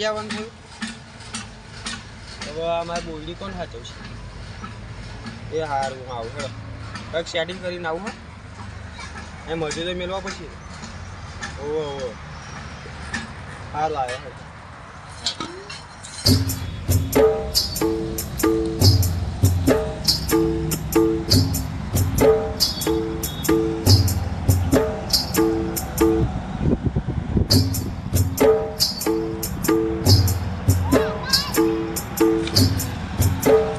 આજે આવવાનું થયું? હવે અમારે બોલડી કોણ સાચવશે એ હારું હું આવું હેડો. કંઈક સેટિંગ કરીને આવું, હા. એ મજૂરી મેળવા પછી. ઓહો ઓહો. હા આવ્યો હેડો.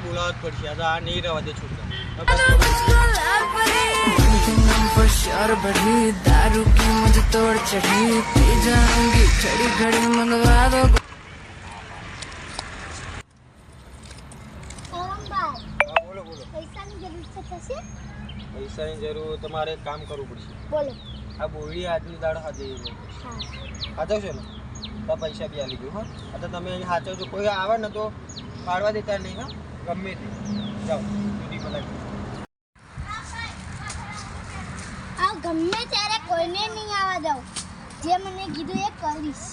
માં બોલાવત પડશે આ નહીં રહેવા દે છોકરા પૈસાની જરૂર તમારે કામ કરવું પડશે બોલો આ બોળી આજની દાડો હાજર હાજવશો ને તો પૈસા બી આલી ગયું હા તો તમે સાચવજો કોઈ આવે ને તો પાડવા દેતા નહીં હા ગમે તે જાઓ ડ્યુટી પર લાગી આ ગમે ત્યારે કોઈને નહીં આવવા દઉં જે મને કીધું એ કરીશ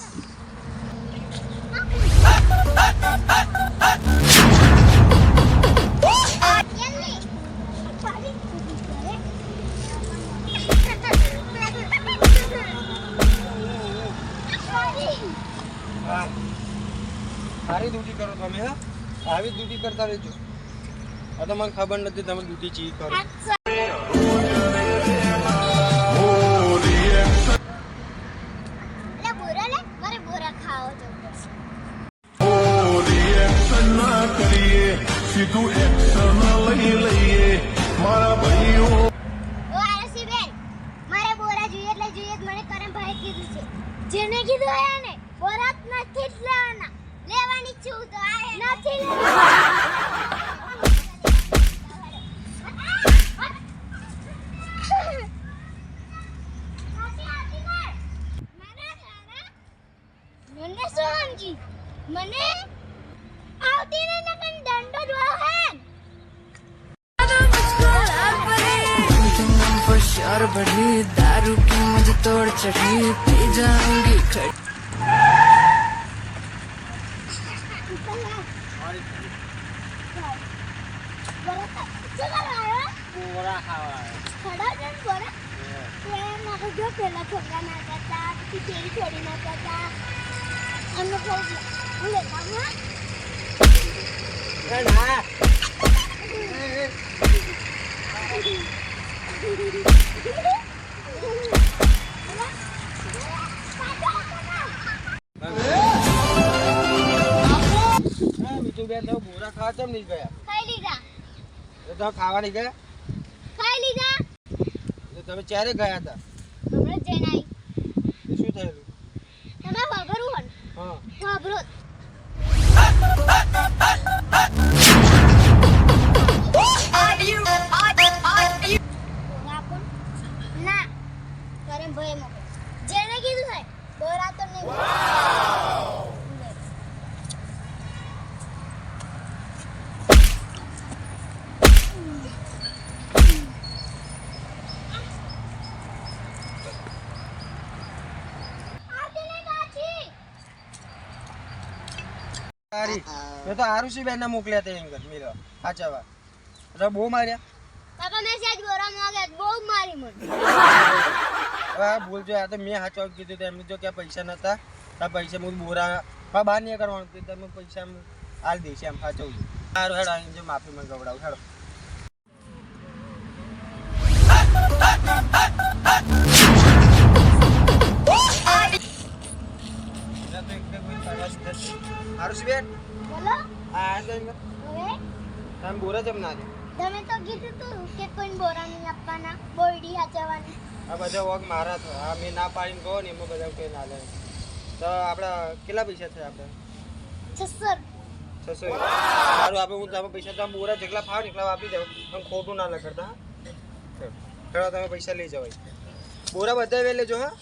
કેમ નહીં? ફરી કીધું કરે. હા સારી ડ્યુટી કરો તમે હા આવી ડ્યુટી કરતા રહેજો. આ તો મને ખબર નથી તમે ડ્યુટી ચી કરો. મને શું સમજી મને આવતી નહીં નકર દંડો જ વાહે हम होशियार बढ़ी दारू की मुझे तोड़ चढ़ी पी जाऊंगी घड़ी બોરા ખાવા છોકરા ના કરતા પછી પેલી છોડી ના કરતા અમને બહુ હું લેતા હા એ ના હા, બીજું બેન તમે બોરા ખાવા કેમ નહીં ગયા ખાઈ લીધા? તો તમે ખાવા નહીં ગયા? ખાઈ લીધા? તો તમે ક્યારે ગયા હતા? Tengah berut. સારી મેં તો આરુષી બેન ને મોકલ્યા તે એમ મિલો. સાચા એટલે બહુ માર્યા. પાપા મેં સેજ બોરા માંગ્યા બહુ મારી મને. હવે આ ભૂલ જો આ તો મેં હાચો કીધું એમને જો કે પૈસા નતા. આ પૈસા હું બોરા. હા બહાર નહીં કરવાનું. કીધું તમે પૈસા હાલ દઈશ એમ હાચો છું સારું હેડો આવીને જો માફી મને ગવડાવું હેડો. આરુષી બેન બોલો આ આ તમે બોરા જમ ના તમે તો કીધું તું કે કોઈ બોરા નહીં આપવાના બોરડી હાચવવાની. આ બધા વોગ મારા થયા આ મેં ના પાડીને કહો ને એમાં બધા કોઈ ના લે. તો આપણે કેટલા પૈસા થયા આપણે છસો છસો સારું આપણે હું તમે પૈસા તમે બોરા જેટલા ફાવ એટલા આપી દઉં. પણ ખોટું ના લખડતા ચલો તમે પૈસા લઈ જવાય બોરા બધા વેલે જો હા?